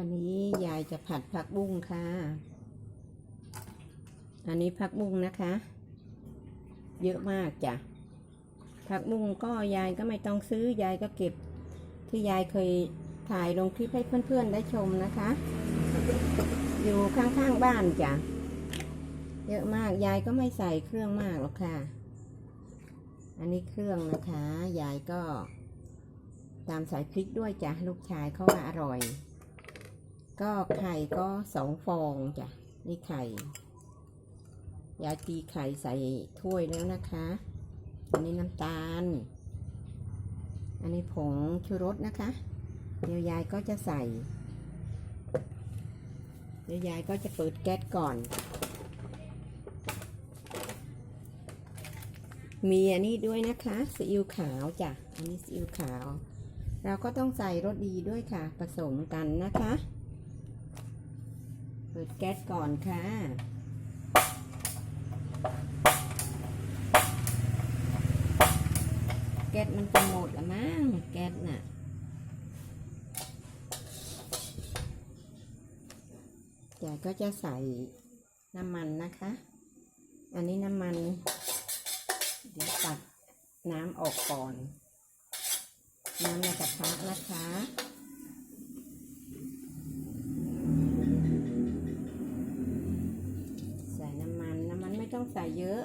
วันนี้ยายจะผัดผักบุ้งค่ะ อันนี้ผักบุ้งนะคะ เยอะมากจ้ะ ผักบุ้งก็ยายก็ไม่ต้องซื้อยายก็เก็บ ที่ยายเคยถ่ายลงคลิปให้เพื่อนๆได้ชมนะคะ อยู่ข้างๆบ้านจ้ะ เยอะมากยายก็ไม่ใส่เครื่องมากหรอกค่ะ อันนี้เครื่องนะคะ ยายก็ตามใส่พริกด้วยจ้ะลูกชายเขาว่าอร่อย ก็ไข่ก็สองฟองจ้ะ นี่ไข่ ยายตีไข่ใส่ถ้วยแล้วนะคะ อันนี้น้ำตาล อันนี้ผงชูรสนะคะ เดี๋ยวยายก็จะใส่ เดี๋ยวยายก็จะเปิดแก๊สก่อน มีอันนี้ด้วยนะคะซีอิ๊วขาวจ้ะ อันนี้ซีอิ๊วขาว เราก็ต้องใส่รสดีด้วยค่ะ ผสมกันนะคะ ปิดแก๊สก่อนค่ะ แก๊สมันจะหมดละมั้งแก๊สน่ะยายก็จะใส่น้ำมันนะคะ อันนี้น้ำมัน เดี๋ยวตักน้ำออกก่อน น้ำในกระทะนะคะ ส่เยอะ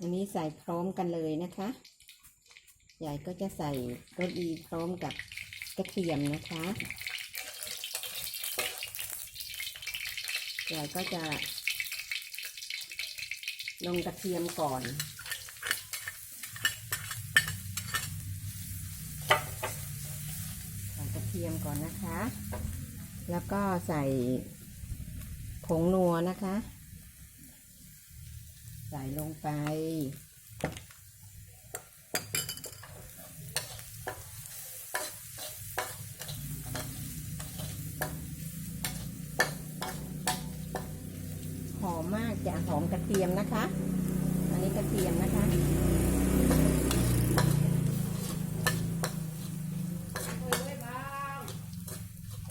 อันนี้ใส่พร้อมกันเลยนะคะยายก็จะใส่รสดีพร้อมกับกระเทียมนะคะยายก็จะลงกระเทียมก่อน ใส่ ก่อนนะคะ แล้วก็ใส่ผงนัวนะคะ ใส่ลงไป หอมมากจะหอมกระเทียมนะคะ อันนี้กระเทียมนะคะ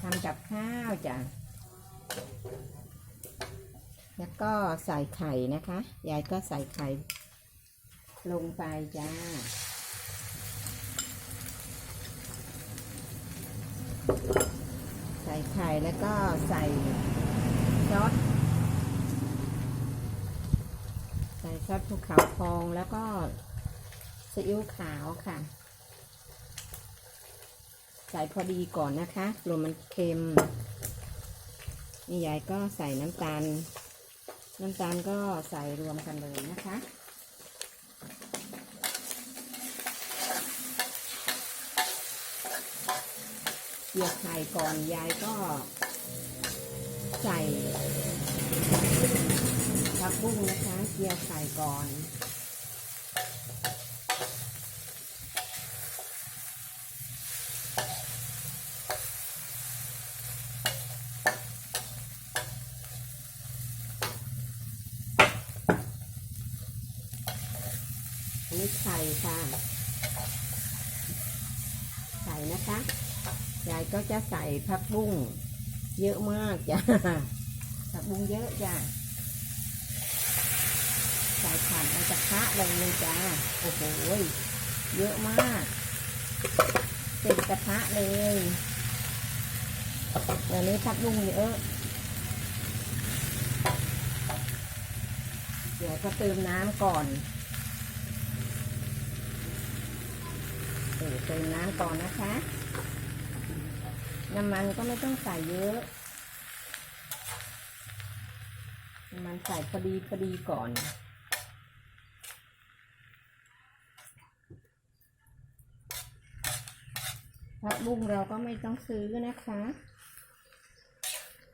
ทำกับข้าวจ้ะ แล้ว ก็ใส่ไข่นะคะ ยายก็ใส่ไข่ ลงไปจ้า ใส่ไข่แล้วก็ใส่ซอสใส่ซอสภูเขาทองแล้วก็ซีอิ๊วขาวค่ะ ใส่พอดีก่อนนะคะกลัวมันเค็มนี่ยายก็ใส่น้ำตาล น้ำตาลก็ใส่รวมกันเลยนะคะ เกี่ยวไข่ก่อนยายก็ใส่ผักบุ้งนะคะ เกี่ยวไข่ก่อน ค่ะไข่นะคะ ยายก็จะใส่ผักบุ้งเยอะมากจ้ะผักบุ้งเยอะจ้ะใส่ผ่านในกระทะเลยเลยจ้าโอ้โหเยอะมากเต็มกระทะเลยเดี๋ยวนี้ผักบุ้งเยอะเดี๋ยวก็เติมน้ำก่อน เติมน้ำก่อนนะคะ น้ำมันก็ไม่ต้องใส่เยอะ น้ำมันใส่พอดีพอดีก่อนผักบุ้งเราก็ไม่ต้องซื้อนะคะ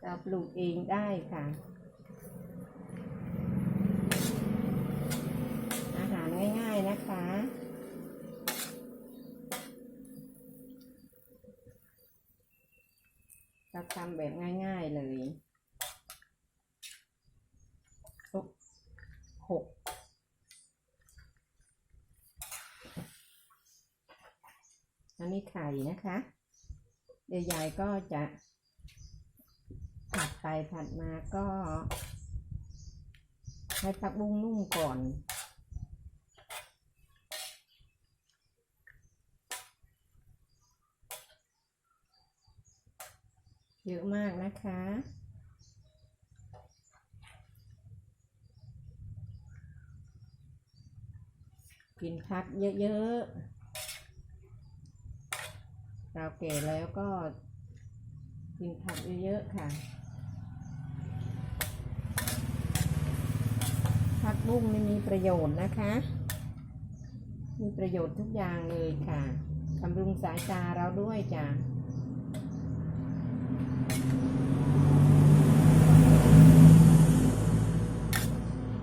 เราปลูกเองได้ค่ะ ราทำแบบง่ายๆเลยหกอันนี้ไข่นะคะ เดี๋ยวยายก็จะผัดไปผัดมาก็ ให้ผักบุ้งนุ่มก่อน เยอะมากนะคะ กินพักเยอะๆ เราแก่แล้วก็กินผักเยอะๆค่ะผักบุ้งนี่มีประโยชน์นะคะ มีประโยชน์ทุกอย่างเลยค่ะบำรุงสายตาเราด้วยจ้ะ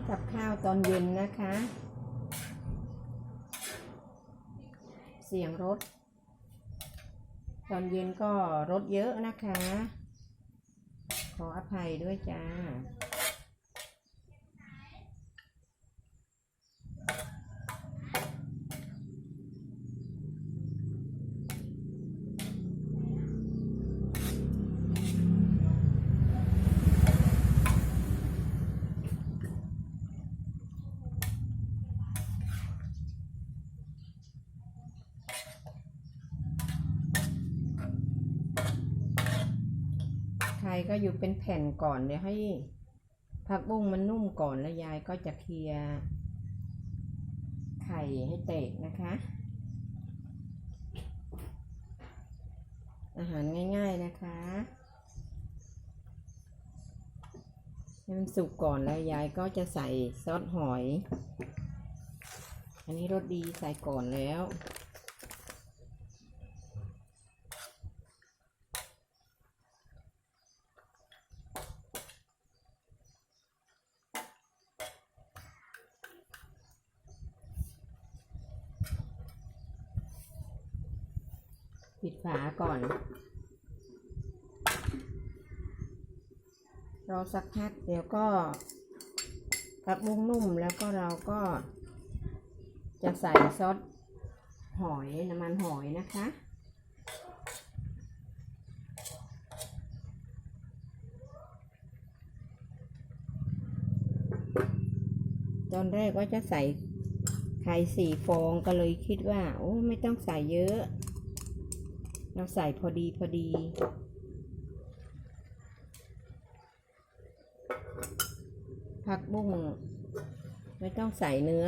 กับข้าวต อนเย็นนะคะ เสียงรถ ตอนเย็นก็รถเยอะนะคะ ขออภัยด้วยจ้า ไข่ก็อยู่เป็นแผ่นก่อนเดี๋ยวให้ผักบุ้งมันนุ่มก่อนแล้วยายก็จะเคลียร์ไข่ให้เตกนะคะ อาหารง่ายๆนะคะให้มันสุกก่อนแล้วยายก็จะใส่ซอสหอย อันนี้รสดีใส่ก่อนแล้ว ปิดฝา ก่อน รอสักพักเดี๋ยวก็ผักบุ้งนุ่มแล้วก็เราก็จะใส่ซอสหอยน้ำมันหอยนะคะตอนแรกว่าจะใส่ไข่สี่ฟองก็เลยคิดว่า โอ้ไม่ต้องใส่เยอะ เราใส่พอดีพอดี ผักบุ้งไม่ต้องใส่เนื้อ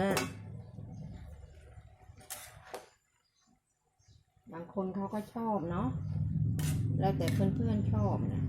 บางคนเขาก็ชอบเนาะ แล้วแต่เพื่อนๆชอบนะ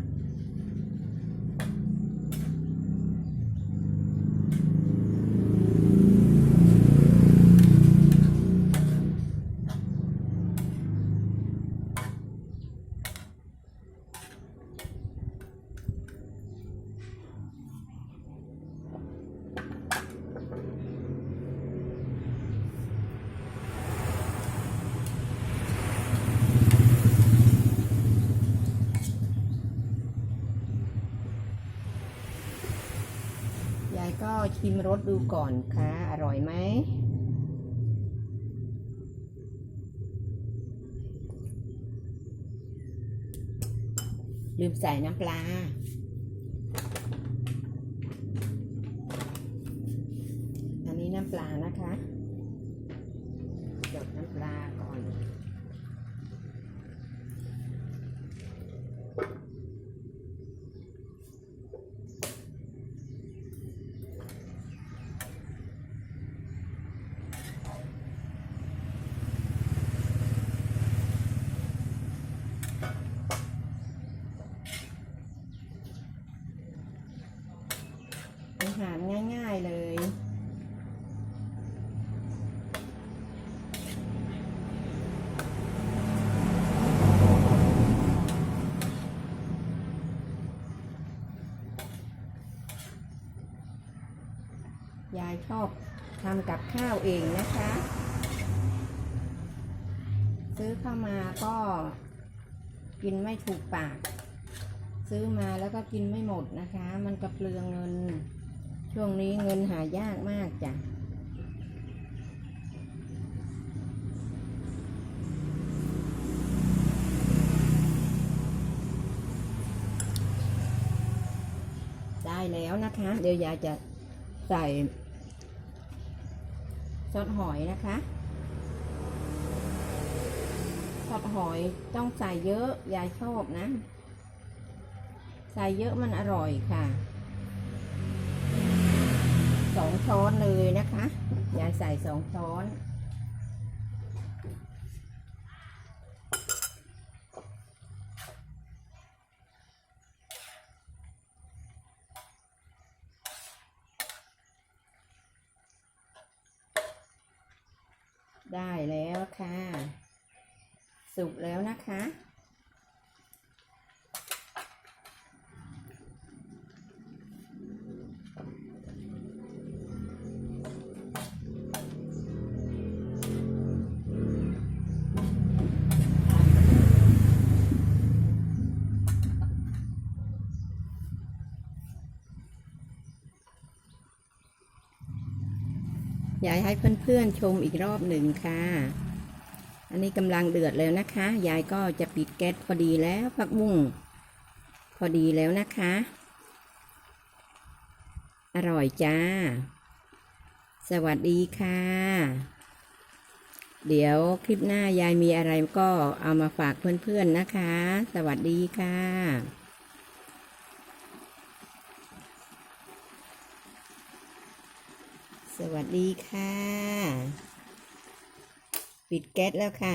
ชิมรสดูก่อนค่ะ อร่อยไหม ลืมใส่น้ำปลา อันนี้น้ำปลานะคะ หยดน้ำปลาก่อน ยายชอบทำกับข้าวเองนะคะ ซื้อเข้ามาก็กินไม่ถูกปาก ซื้อมาแล้วก็กินไม่หมดนะคะ มันกระเปลืองเงิน ช่วงนี้เงินหายากมากจ้ะได้แล้วนะคะ เดี๋ยวยายจะใส่ ซอสหอยนะคะซอสหอยต้องใส่เยอะยายชอบนะ ใส่เยอะมันอร่อยค่ะสองช้อนเลยนะคะยายใส่สองช้อน ได้แล้วค่ะ สุกแล้วนะคะ ยายให้เพื่อนๆชมอีกรอบหนึ่งค่ะ อันนี้กำลังเดือดแล้วนะคะ ยายก็จะปิดแก๊สพอดีแล้วผักบุ้งพอดีแล้วนะคะ อร่อยจ้า สวัสดีค่ะ เดี๋ยวคลิปหน้ายายมีอะไรก็เอามาฝากเพื่อนๆนะคะ สวัสดีค่ะ สวัสดีค่ะ ปิดแก๊สแล้วค่ะ